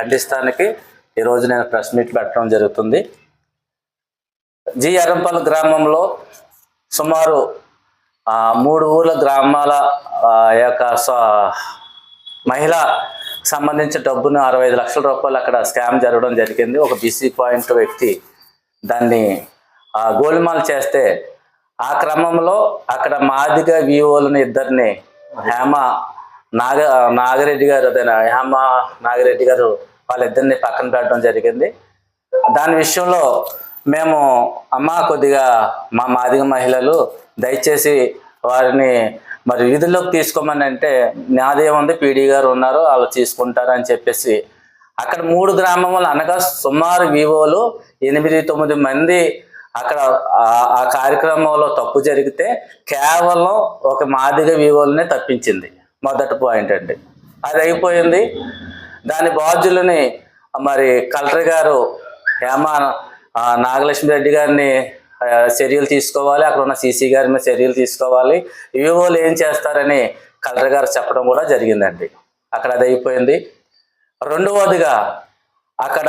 ఖండిస్తానికి ఈరోజు నేను press meet పెట్టడం జరుగుతుంది. జి ఎరంపల్లి గ్రామంలో సుమారు మూడు ఊర్ల గ్రామాల యొక్క మహిళ సంబంధించిన డబ్బును అరవై ఐదు లక్షల రూపాయలు అక్కడ స్కామ్ జరగడం జరిగింది. ఒక బీసీ పాయింట్ వ్యక్తి దాన్ని గోల్మాల్ చేస్తే ఆ క్రమంలో అక్కడ మాదిగ విఓలను ఇద్దరిని హేమ నాగ నాగిరెడ్డి గారు అదే హేమ నాగిరెడ్డి గారు వాళ్ళిద్దరిని పక్కన పెట్టడం జరిగింది. దాని విషయంలో మేము అమ్మ కొద్దిగా మా మాదిగ మహిళలు దయచేసి వారిని మరి విధుల్లోకి తీసుకోమని అంటే నాదేముంది పీడీ గారు ఉన్నారు వాళ్ళు తీసుకుంటారు అని చెప్పేసి. అక్కడ మూడు గ్రామములు అనగా సుమారు వివోలు ఎనిమిది తొమ్మిది మంది అక్కడ ఆ- ఆ కార్యక్రమంలో తప్పు జరిగితే కేవలం ఒక మాదిగ వివోలనే తప్పించింది. మొదటి పాయింట్ అండి. అది అయిపోయింది. దాని బాధ్యులని మరి కలెక్టర్ గారు హేమా నాగలక్ష్మి రెడ్డి గారిని చర్యలు తీసుకోవాలి. అక్కడ ఉన్న సీసీ గారి మీద చర్యలు తీసుకోవాలి. వివోలు ఏం చేస్తారని కలెక్టర్ గారు చెప్పడం కూడా జరిగిందండి. అక్కడ అది అయిపోయింది. రెండవదిగా అక్కడ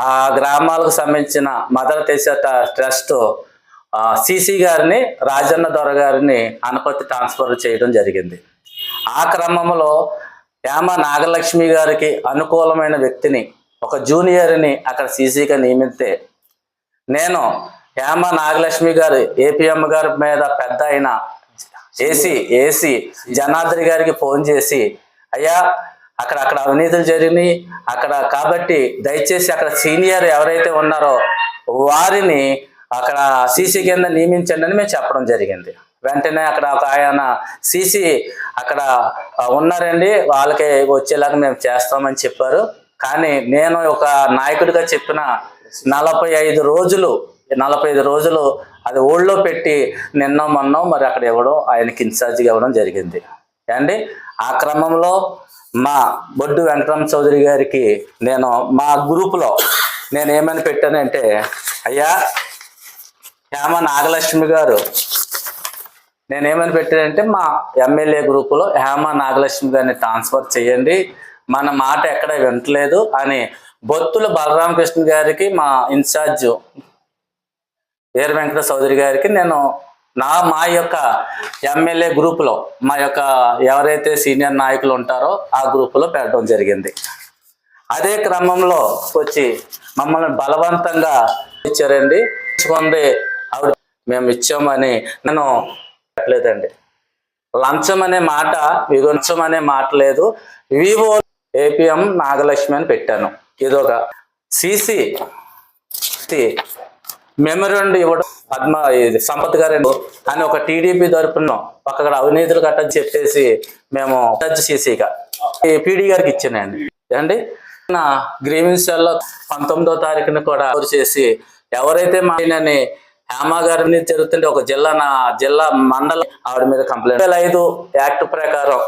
ఆ గ్రామాలకు సంబంధించిన మదర్ తెరిసా ట్రస్ట్ సిసి గారిని రాజన్న దొర గారిని అనుపతి ట్రాన్స్ఫర్ చేయడం జరిగింది. ఆ క్రమంలో యామ నాగలక్ష్మి గారికి అనుకూలమైన వ్యక్తిని ఒక జూనియర్ని అక్కడ సీసీగా నియమిస్తే నేను హేమ నాగలక్ష్మి గారు ఏపీఎం గారి మీద పెద్ద అయిన ఏసీ ఏసీ జనార్దరి గారికి ఫోన్ చేసి అయ్యా అక్కడ అక్కడ అవినీతులు జరిగినాయి. అక్కడ కాబట్టి దయచేసి అక్కడ సీనియర్ ఎవరైతే ఉన్నారో వారిని అక్కడ సీసీ కింద నియమించండి అని మేము చెప్పడం జరిగింది. వెంటనే అక్కడ ఒక ఆయన సీసీ అక్కడ ఉన్నారండి. వాళ్ళకి వచ్చేలాగా మేము చేస్తామని చెప్పారు. కానీ నేను ఒక నాయకుడిగా చెప్పిన నలభై ఐదు రోజులు నలభై ఐదు రోజులు అది ఊళ్ళో పెట్టి నిన్న మొన్న మరి అక్కడ ఇవ్వడం ఆయనకి ఇన్ఛార్జిగా ఇవ్వడం జరిగింది. అండి ఆ క్రమంలో మా బొడ్డు వెంకటరామ చౌదరి గారికి నేను మా గ్రూపులో నేను ఏమని పెట్టానంటే అయ్యా హేమ నాగలక్ష్మి గారు నేనేమని పెట్టానంటే మా ఎమ్మెల్యే గ్రూపులో హేమ నాగలక్ష్మి గారిని ట్రాన్స్ఫర్ చేయండి. మన మాట ఎక్కడ వింటలేదు అని బొత్తుల బలరామకృష్ణ గారికి మా ఇన్ఛార్జ్ వీర వెంకట చౌదరి గారికి నేను నా మా యొక్క ఎమ్మెల్యే గ్రూపులో మా యొక్క ఎవరైతే సీనియర్ నాయకులు ఉంటారో ఆ గ్రూపులో పెట్టడం జరిగింది. అదే క్రమంలో వచ్చి మమ్మల్ని బలవంతంగా ఇచ్చారండి. ఇచ్చుకుంది ఆవిడ మేము ఇచ్చామని నేను లేదండి లంచం అనే మాట విగుంచం అనే మాట లేదు. వివో ఏపీఎం నాగలక్ష్మి అని పెట్టాను. ఇదొక సిసి మెమరెండ్ ఇవ్వడం పద్మ ఇది సంపత్ గారు అని ఒక టీడీపీ తరపున అక్కడ అవినీతులు కట్టని చెప్పేసి మేము టచ్ సీసీగా ఈ పీడీ గారికి ఇచ్చానండి. అండి నా గ్రీవెన్స్లో పంతొమ్మిదో తారీఖున కూడా చేసి ఎవరైతే మా ఆయనని హేమ జరుగుతుంటే ఒక జిల్లా నా జిల్లా మండలం ఆవిడ మీద కంప్లైంట్. ఐదు యాక్ట్ ప్రకారం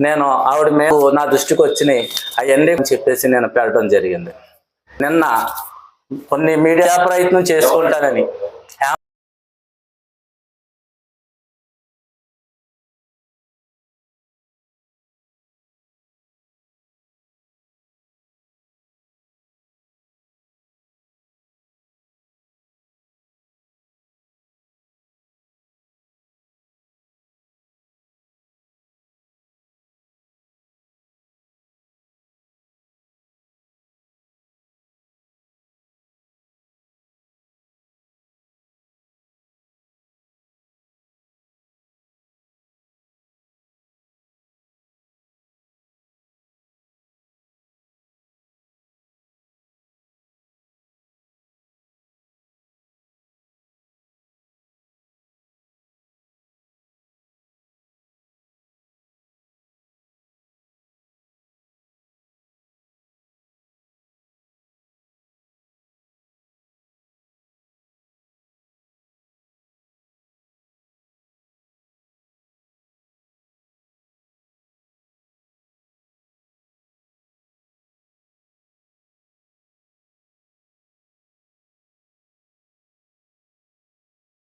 నేను ఆవిడ మీద నా దృష్టికి వచ్చినాయి. అవన్నీ చెప్పేసి నేను పెట్టడం జరిగింది. నిన్న కొన్ని మీడియా ప్రయత్నం చేసుకుంటానని